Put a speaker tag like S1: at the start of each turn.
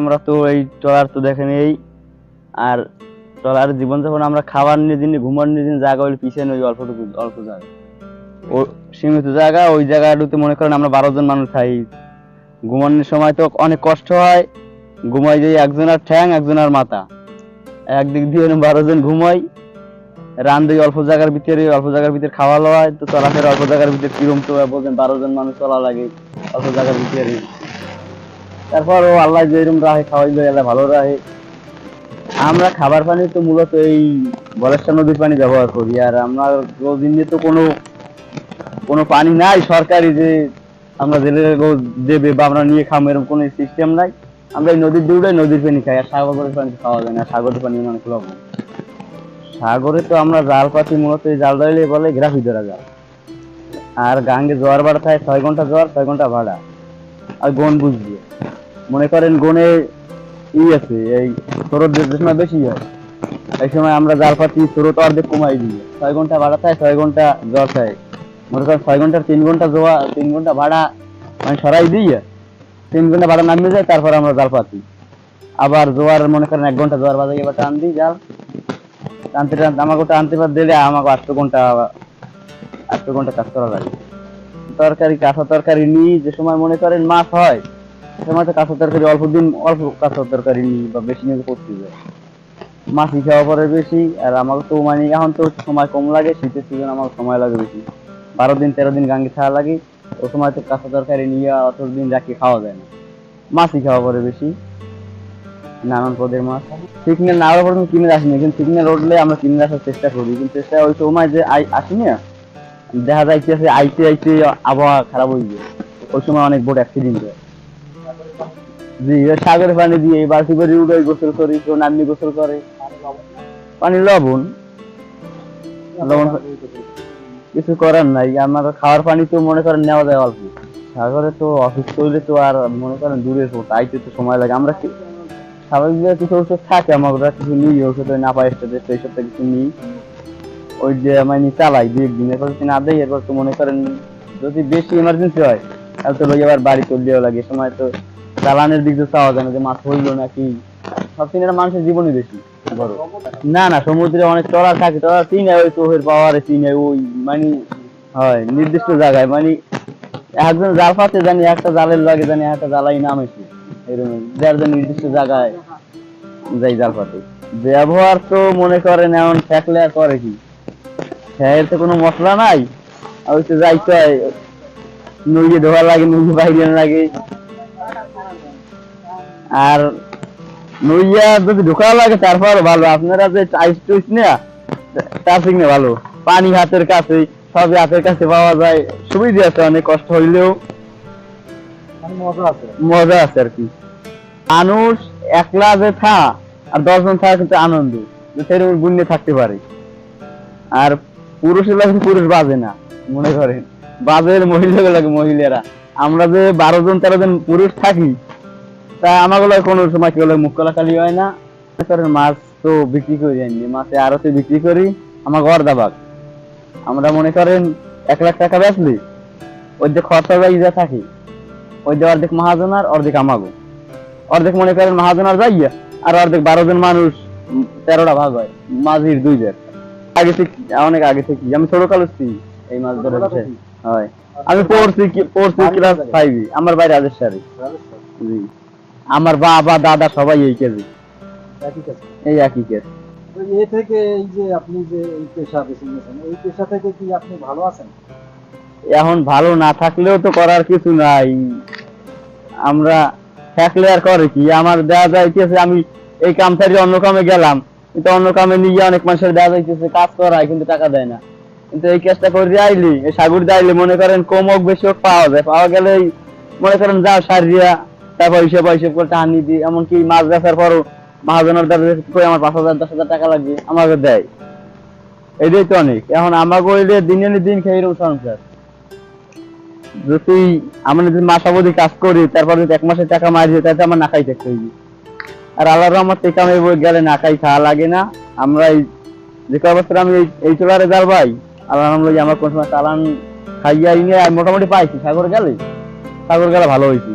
S1: আমরা তো এই ট্রলার তো দেখেন এই। আর ট্রলার জীবনযাপন আমরা খাবার নিয়ে দিন, ঘুমার নিয়ে দিন, জায়গা হলে পিছিয়ে ওই অল্পটুকু, অল্প জায়গা। ও সীমিত জায়গা, ওই জায়গাটুতে মনে করেন আমরা বারো জন মানুষ খাই ঘুমানোর সময় তো অনেক কষ্ট হয়। ঘুমাই যাই একজনের ঠ্যাং একজনের মাথা। একদিক দিয়ে বারো জন ঘুমাই। রান দিই অল্প জায়গার ভিতরে, অল্প জায়গার ভিতরে খাওয়া হয় তো চলাফেরা অল্প জায়গার ভিতরে কিরম তো বলছেন বারো জন মানুষ চলা লাগে অল্প জায়গার ভিতরে। তারপর ও আল্লাহ যে এরকম রাহে খাওয়াইলো এলা ভালো রাহে। আমরা খাবার পানি তো মূলত এই বলেশ্বর নদীর পানি ব্যবহার করি, আর আমরা দিনে তো কোনো কোনো পানি নাই সরকারি যে আমরা জেলে দেবে বা আমরা নিয়ে খাব এরকম কোনো সিস্টেম নাই। আমরা এই নদীর দৌড়াই নদীর পানি খাই, আর সাগরের পানি খাওয়া যায় না, সাগরের পানি অনেক লবণ সাগরে তো আমরা জাল পাতি মূলত এই জাল ধরলে বলে গ্রাফি ধরা জাল আর গাঙ্গে জোয়ার ভাড়া থাকে, ছয় ঘণ্টা জোয়ার, ছয় ঘণ্টা ভাড়া। আর গন বুঝবে। মনে করেন গনে ই আছে, এই যে সময় বেশি হয়, এই সময় আমরা জাল পাতি স্রোত অর্ধেক কমাই দিই। ছয় ঘণ্টা ভাড়া থাকে ছয় ঘণ্টা জ্বর থাকে মনে করেন ছয় ঘণ্টার তিন ঘণ্টা জোয়া, তিন ঘণ্টা ভাড়া মানে সরাই দিয়ে তিন ঘণ্টা ভাড়া নামিয়ে যায় তারপর আমরা জাল পাতি। আবার জোয়ার, মনে করেন এক ঘণ্টা জোয়ার বাজাই এবার টান দিই জাল। টানতে টানতে আমাকে ওটা আনতে পার দিলে আমাকে আটশো ঘণ্টা আটশো ঘণ্টা কাজ করা লাগে। তরকারি, কাঁচা তরকারি নিই যে সময় মনে করেন মাছ হয় কাঁচা তরকারি অল্প দিন, অল্প কাঁচা তরকারি বা বেশি নিয়ে করতে যায় মাছই খাওয়া পরে বেশি, আর আমাকে তো মানে এখন তো সময় কম লাগে, শীতের সিজন আমার সময় লাগে বেশি। বারো দিন, তেরো দিন গাঙ্গে খাওয়া লাগে ও সময় তো কাঁচা তরকারি নিয়ে অত দিন রাখি খাওয়া যায় না। মাছই খাওয়া পরে বেশি, নানান পদের মাছ। সিগন্যাল না হওয়ার পর্যন্ত কিনে আসিনি, কিন্তু সিগন্যাল উঠলে আমরা কিনে আসার চেষ্টা করি, কিন্তু চেষ্টা ওই সময় যে আই- আসি না, দেখা যাইতেছে আইতে আইতে আবহাওয়া খারাপ হয়ে যায়। ওই সময় অনেক বড় অ্যাক্সিডেন্ট হয়। জি এবার সাগরে পানি দিয়ে বালতি করে গোসল করি, কেউ নামনি গোসল করে? পানি লবণ। লবণ কিছু করার নাই, আমার খাওয়ার পানি তো মনে করেন নেওয়া যায় অল্প। সাগরে তো অফিস করলে তো আর মনে করেন দূরে তো সময় লাগে। আমরা কি স্বাভাবিকভাবে কিছু থাকে কিছু নিই সেই সব কিছু নিই। ওই যে আমি চালাই, দুই একদিন, এরপর যদি না দেয় এরপর তো মনে করেন যদি বেশি ইমার্জেন্সি হয়, তাহলে তো লই আবার বাড়ি চললেও লাগে। সময় তো চালানের দিক দিয়ে চাওয়া যায় না যে মাছ হইল নাকি। সব দিনের মানুষের জীবনই বেশি। না না সমুদ্রে অনেক ট্রলার থাকে ট্রলার চিনে ওই চোখের পাওয়ারে চিনে ওই মানে হয় নির্দিষ্ট জায়গায় মানে একজন জাল পাতে জানি একটা জালের লাগে জানি একটা জালাই নাম এসে এরকম যার যে নির্দিষ্ট জায়গায় যাই জাল পাতে ব্যবহার তো মনে করেন এমন থাকলে আর করে কি? এর তো কোনো মশলা নাই। আর ওই তো যাইতে হয় নইয়ে ধোয়া লাগে নইয়ে বাইরে লাগে। আর নইয়া যদি ঢোকা লাগে তারপর ভালো। আপনারা যে টাইস টুইস নেয়া তার থেকে ভালো। পানি হাতের কাছে সবই হাতের কাছে পাওয়া যায়। সুবিধা আছে অনেক কষ্ট হইলেও।
S2: মজা আছে।
S1: মজা আছে আর কি। মানুষ একলা যে থা আর দশজন থাকা কিন্তু আনন্দ। যে সেরকম গুণে থাকতে পারে। আর পুরুষের লাগে পুরুষ বাজে না মনে করেন। বাজের মহিলা মহিলারা। আমরা যে বারো জন তেরো জন পুরুষ থাকি তা আমাগুলো কোনো সময় কেউ মুখ কলাকালি হয় না? করেন মাছ তো বিক্রি করি যাইনি মাছে আরতে বিক্রি করি আমার ঘর দাবাক। আমরা মনে করেন এক লাখ টাকা বেচলি ওই যে খরচা যাই যা থাকি। ওই যে অর্ধেক মহাজনার অর্ধেক আমাগো। অর্ধেক মনে করেন মহাজনার যাইয়া আর অর্ধেক বারো জন মানুষ তেরোটা ভাগ হয় মাঝির দুই জন আগে থেকে অনেক আগে থেকে আমি ছোট কালো এই মাছ ধরে হয়। আমি পড়ছি কি- পড়ছি ক্লাস? ফাইভে আমার বাড়ি রাজেশ্বরী। জি। আমার বাবা দাদা সবাই এই কেজি এই একই
S2: এ থেকে এই যে আপনি যে এই পেশা বেছে নিয়েছেন এই পেশা থেকে কি আপনি ভালো আছেন?
S1: এখন ভালো না থাকলেও তো করার কিছু নাই। আমরা থাকলে আর করে কি? আমার দেওয়া যাইতেছে আমি এই কাম থেকে অন্য কামে গেলাম। কিন্তু অন্য কামে নিয়ে অনেক মানুষের দেওয়া যাইতেছে কাজ করায় কিন্তু টাকা দেয় না। কিন্তু এই কাজটা করে আইলি এই সাগর আইলি মনে করেন কম হোক বেশি হোক পাওয়া যায়। পাওয়া গেলে মনে করেন যাও সারিয়া তারপর হিসেব হিসেব করে টাকা নিয়ে দিই। এমনকি মাছ বেচার পরও মহাজনের দ্বারা কই আমার পাঁচ হাজার, দশ হাজার টাকা লাগবে আমাকে দেয়। এটাই তো অনেক। এখন আমাকে ওইলে দিনে দিন খেয়ে এরকম সংসার। যদি আমরা যদি মাস অবধি কাজ করি, তারপর যদি এক মাসের টাকা মারি তাতে আমার না খাই থাকতে হইবে। আর আল্লাহ রহমত থেকে আমি গেলে না খাই খাওয়া লাগে না। আমরা এই যে কয় বছর আমি এই- চলারে যার ভাই, আল্লাহ রহমত আমার কোন সময় চালান খাইয়া নিয়ে মোটামুটি পাইছি। সাগর গেলে সাগর গেলে ভালো হয়েছি